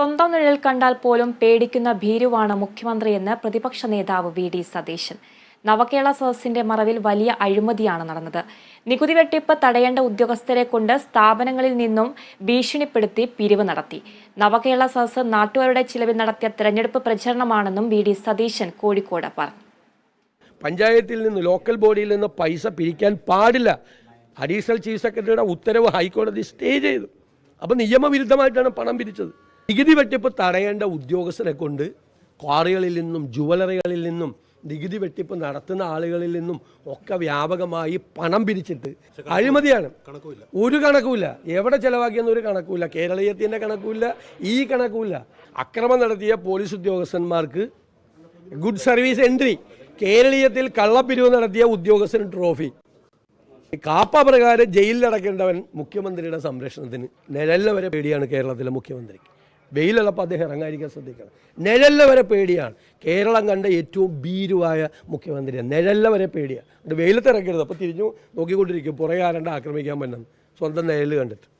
സ്വന്തം നിഴൽ കണ്ടാൽ പോലും പേടിക്കുന്ന ഭീരുവാണ് മുഖ്യമന്ത്രിയെന്ന് പ്രതിപക്ഷ നേതാവ് വി ഡി സതീശൻ. നവകേരള സദസ്സിന്റെ മറവിൽ വലിയ അഴിമതിയാണ് നടന്നത്. നികുതി വെട്ടിപ്പ് തടയേണ്ട ഉദ്യോഗസ്ഥരെ കൊണ്ട് സ്ഥാപനങ്ങളിൽ നിന്നും ഭീഷണിപ്പെടുത്തി പിരിവ് നടത്തി. നവകേരള സദസ്സ് നാട്ടുകാരുടെ ചിലവിൽ നടത്തിയ തെരഞ്ഞെടുപ്പ് പ്രചരണമാണെന്നും വി ഡി സതീശൻ കോഴിക്കോട് പറഞ്ഞു. പഞ്ചായത്തിൽ നിന്ന് ലോക്കൽ ബോഡിയിൽ നിന്ന് പൈസ പിരിക്കാൻ പാടില്ല. അഡീഷണൽ ചീഫ് സെക്രട്ടറിയുടെ ഉത്തരവ് ഹൈക്കോടതി സ്റ്റേ ചെയ്തു. അപ്പം നിയമവിരുദ്ധമായിട്ടാണ് പണം പിരിച്ചത്. നികുതി വെട്ടിപ്പ് തടയേണ്ട ഉദ്യോഗസ്ഥരെ കൊണ്ട് ക്വാറികളിൽ നിന്നും ജുവലറികളിൽ നിന്നും നികുതി വെട്ടിപ്പ് നടത്തുന്ന ആളുകളിൽ നിന്നും ഒക്കെ വ്യാപകമായി പണം പിരിച്ചിട്ട് അഴിമതിയാണ്. ഒരു കണക്കുമില്ല. എവിടെ ചെലവാക്കിയെന്ന് ഒരു കണക്കുമില്ല. കേരളീയത്തിന്റെ കണക്കുമില്ല. ഈ കണക്കുമില്ല. അക്രമം നടത്തിയ പോലീസ് ഉദ്യോഗസ്ഥന്മാർക്ക് ഗുഡ് സർവീസ് എൻട്രി. കേരളീയത്തിൽ കള്ളപ്പിരിവ് നടത്തിയ ഉദ്യോഗസ്ഥന് ട്രോഫി. കാപ്പ പ്രകാരം ജയിലിലടക്കേണ്ടവൻ മുഖ്യമന്ത്രിയുടെ സംരക്ഷണത്തിന്. നിഴലിനെ വരെ പേടിയാണ് കേരളത്തിലെ മുഖ്യമന്ത്രിക്ക്. വെയിലുള്ളപ്പോൾ അദ്ദേഹം ഇറങ്ങാതിരിക്കാൻ ശ്രദ്ധിക്കണം. നിഴലിനെ വരെ പേടിയാണ്. കേരളം കണ്ട ഏറ്റവും ഭീരുവായ മുഖ്യമന്ത്രിയാണ് നിഴലിനെ വരെ പേടിയാണ്. അത് വെയിലത്ത് ഇറക്കരുത് അപ്പോൾ തിരിഞ്ഞു നോക്കിക്കൊണ്ടിരിക്കും. പുറകെ ആരണ്ട ആക്രമിക്കാൻ പറ്റുന്നത്? സ്വന്തം നിഴൽ കണ്ടിട്ട്.